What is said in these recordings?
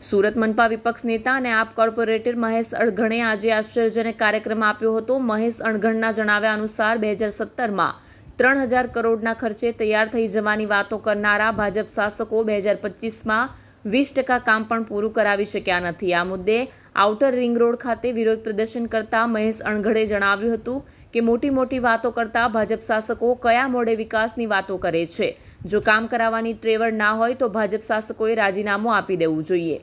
સુરત મનપા વિપક્ષ નેતા અને આપ કોર્પોરેટર મહેશ અણઘણે આજે આશ્ચર્યજનક કાર્યક્રમ આપ્યો હતો. મહેશ અણઘણના જણાવ્યા અનુસાર બે હજાર સત્તરમાં ત્રણ હજાર કરોડના ખર્ચે તૈયાર થઈ જવાની વાતો કરનારા ભાજપ શાસકો બે હજાર પચીસમાં વીસ ટકા કામ પણ પૂરું કરાવી શક્યા નથી. આ મુદ્દે આઉટર રિંગ રોડ ખાતે વિરોધ પ્રદર્શન કરતા મહેશ અણઘડે જણાવ્યું હતું કે મોટી મોટી વાતો કરતા ભાજપ શાસકો કયા મોડે વિકાસની વાતો કરે છે? જો કામ કરાવવાની ટ્રેવડ ના હોય તો ભાજપ શાસકોએ રાજીનામું આપી દેવું જોઈએ.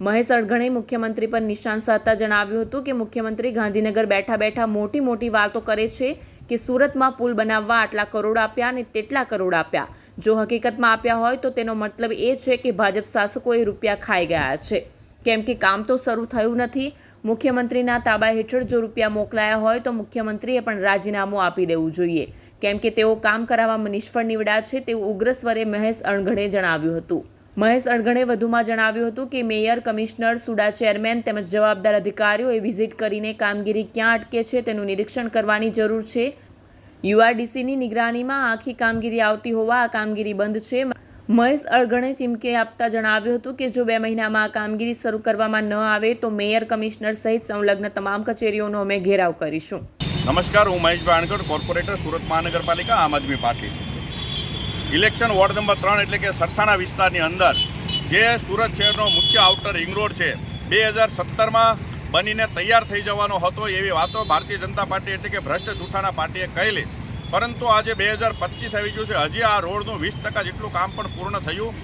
મહેશ અણઘણે મુખ્યમંત્રી પર નિશાન સાધતા જણાવ્યું હતું કે મુખ્યમંત્રી ગાંધીનગર બેઠા બેઠા મોટી મોટી વાતો કરે છે કે સુરતમાં પુલ બનાવવા આટલા કરોડ આપ્યા અને તેટલા કરોડ આપ્યા. જો હકીકતમાં આપ્યા હોય તો તેનો મતલબ એ છે કે ભાજપ શાસકોએ રૂપિયા ખાઈ ગયા છે. કેમ કે કામ તો શરૂ થયું નથી મુખ્યમંત્રીના તાબા હેઠળ જો રૂપિયા મોકલાયા હોય તો મુખ્યમંત્રીએ પણ રાજીનામું આપી દેવું જોઈએ. કેમ કે તેઓ કામ કરાવવામાં નિષ્ફળ નીવડ્યા છે તેવું ઉગ્ર સ્વરે મહેશ અણઘડે જણાવ્યું હતું. મહેશ અણઘડે વધુમાં જણાવ્યું હતું કે મેયર, કમિશનર, સુડા ચેરમેન તેમજ જવાબદાર અધિકારીઓએ વિઝિટ કરીને કામગીરી ક્યાં અટકે છે તેનું નિરીક્ષણ કરવાની જરૂર છે. યુઆરડીસીની નિગરાનીમાં આખી કામગીરી આવતી હોવા આ કામગીરી બંધ છે. મહેશ અળગણે ચીમકી આપતા જણાવ્યું હતું કે જો બે મહિનામાં આ કામગીરી શરૂ કરવામાં ન આવે તો મેયર, કમિશનર સહિત સંલગ્ન તમામ કચેરીઓનો અમે ઘેરાવ કરીશું. નમસ્કાર, હું મહેશભાઈ અણગઢ કોર્પોરેટર, સુરત મહાનગરપાલિકા, Aam Aadmi party. Election ward number ત્રણ એટલે કે સરથાના વિસ્તારની અંદર જે સુરત શહેરનો મુખ્ય આઉટર રિંગ રોડ છે, બે હજાર સત્તરમાં બનીને તૈયાર થઈ જવાનો હતો એવી વાતો ભારતીય જનતા પાર્ટી એટલે કે ભ્રષ્ટ જૂઠાના પાર્ટીએ કહેલી. પરંતુ આજે બે હજાર પચીસ આવી ગયું છે. હજી આ રોડનું વીસ ટકા જેટલું કામ પણ પૂર્ણ થયું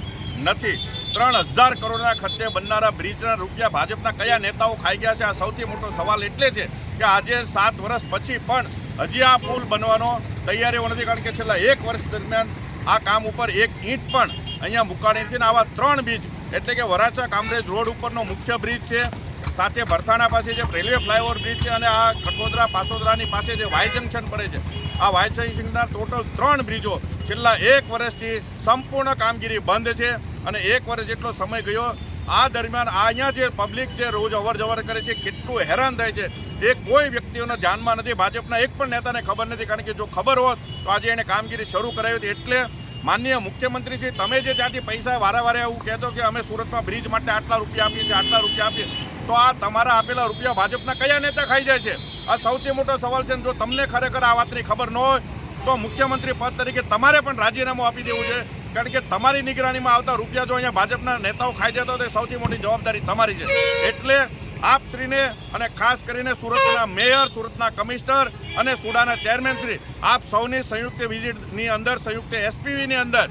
નથી. ત્રણ હજાર કરોડના ખર્ચે બનનારા બ્રિજના રૂપિયા ભાજપના કયા નેતાઓ ખાઈ ગયા છે? આ સૌથી મોટો સવાલ એટલે છે કે આજે સાત વર્ષ પછી પણ હજી આ પુલ બનવાનો તૈયારીઓ નથી. કારણ કે છેલ્લા એક વર્ષ દરમિયાન આ કામ ઉપર એક ઈંટ પણ અહીંયા મુકાણી નથી. ને આવા ત્રણ બ્રિજ, એટલે કે વરાછા કામરેજ રોડ ઉપરનો મુખ્ય બ્રિજ છે સાથે ભરથાણા પાસે જે રેલવે ફ્લાયઓવર બ્રિજ છે અને આ ખટોદરા પાસોદરાની પાસે જે વાય જંકશન પડે છે, આ વાય જંકશનના ટોટલ ત્રણ બ્રિજો છેલ્લા એક વર્ષથી સંપૂર્ણ કામગીરી બંધ છે અને એક વર્ષ જેટલો સમય ગયો, આ દરમિયાન અહીંયા જે પબ્લિક જે રોજ અવર જવર કરે છે, કેટલું હેરાન થાય છે, એ કોઈ વ્યક્તિઓના ધ્યાનમાં નથી. ભાજપના એક પણ નેતાને ખબર નથી, કારણ કે જો ખબર હોત તો આજે એને કામગીરી શરૂ કરાવી હતી. એટલે માનનીય મુખ્યમંત્રી શ્રી, તમે જે ત્યાંથી પૈસા વારે વારે એવું કહેતો કે અમે સુરતમાં બ્રિજ માટે આટલા રૂપિયા આપીએ છીએ, આટલા રૂપિયા આપીએ તો આ તમારા આપેલા રૂપિયા ભાજપના કયા નેતા ખાઈ જાય છે? આ સૌથી મોટો સવાલ છે જો તમને ખરેખર આ વાતની ખબર ન હોય, તો મુખ્યમંત્રી પદ તરીકે તમારે પણ રાજીનામું આપી દેવું છે. કારણ કે તમારી નિગરાનીમાં આવતા રૂપિયા જો અહીંયા ભાજપના નેતાઓ ખાઈ જતો તો સૌથી મોટી જવાબદારી તમારી છે. એટલે આપ શ્રીને અને ખાસ કરીને સુરતના મેયર, સુરતના કમિશનર અને સુડાના ચેરમેન શ્રી, આપ સૌની સંયુક્ત વિઝિટની અંદર, સંયુક્ત એસપીવીની અંદર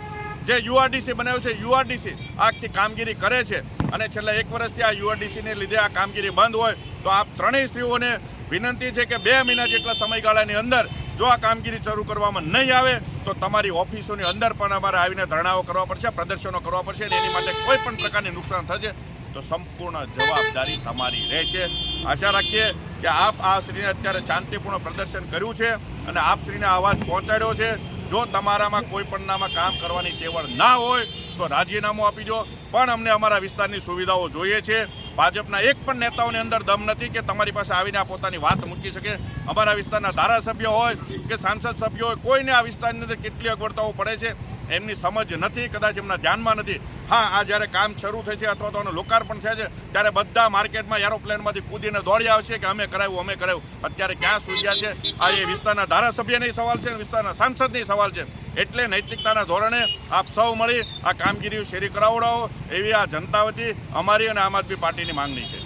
જે યુઆરડીસી બનાવ્યું છે યુઆરડીસી આખી કામગીરી કરે છે. અને છેલ્લા એક વર્ષથી આ યુઆરડીસીને લીધે આ કામગીરી બંધ હોય તો આપ ત્રણેય સ્ત્રીઓને વિનંતી છે કે બે મહિના જેટલા સમયગાળાની અંદર જો આ કામગીરી શરૂ કરવામાં નહીં આવે, તો તમારી ઓફિસોની અંદર પણ અમારે આવીને ધરણાઓ કરવા પડશે, પ્રદર્શનો કરવા પડશે અને એની માટે કોઈ પણ પ્રકારની નુકસાન થશે, તો સંપૂર્ણ જવાબદારી તમારી રહેશે. આશા રાખીએ કે આપ આ શ્રીને અત્યારે શાંતિપૂર્ણ પ્રદર્શન કર્યું છે અને આપ શ્રીને અવાજ પહોંચાડ્યો છે. જો તમારામાં કોઈ પણનામાં કામ કરવાની તેવડ ના હોય તો રાજીનામું આપી દો. પણ અમને અમારા વિસ્તારની સુવિધાઓ જોઈએ છે. ભાજપના એક પણ નેતાઓની અંદર દમ નથી કે તમારી પાસે આવીને આ પોતાની વાત મૂકી શકે. અમારા વિસ્તારના ધારાસભ્ય હોય કે સાંસદ સભ્યો હોય, કોઈને આ વિસ્તારની અંદર કેટલી અગવડતાઓ પડે છે એમની સમજ નથી, કદાચ એમના ધ્યાનમાં નથી. હા, આ જ્યારે કામ શરૂ થાય છે અથવા તો એનું લોકાર્પણ થાય છે, ત્યારે બધા માર્કેટમાં એરોપ્લેનમાંથી કૂદીને દોડી આવશે કે અમે કરાવ્યું અમે કરાવ્યું. અત્યારે ક્યાં સૂર્યા છે? આ એ વિસ્તારના ધારાસભ્યની સવાલ છે, વિસ્તારના સાંસદની સવાલ છે. એટલે નૈતિકતાના ધોરણે આપ સૌ મળી આ કામગીરી શેરી કરાવડાવો એવી આ જનતા વતી અમારી અને આમ આદમી પાર્ટીની માંગણી છે.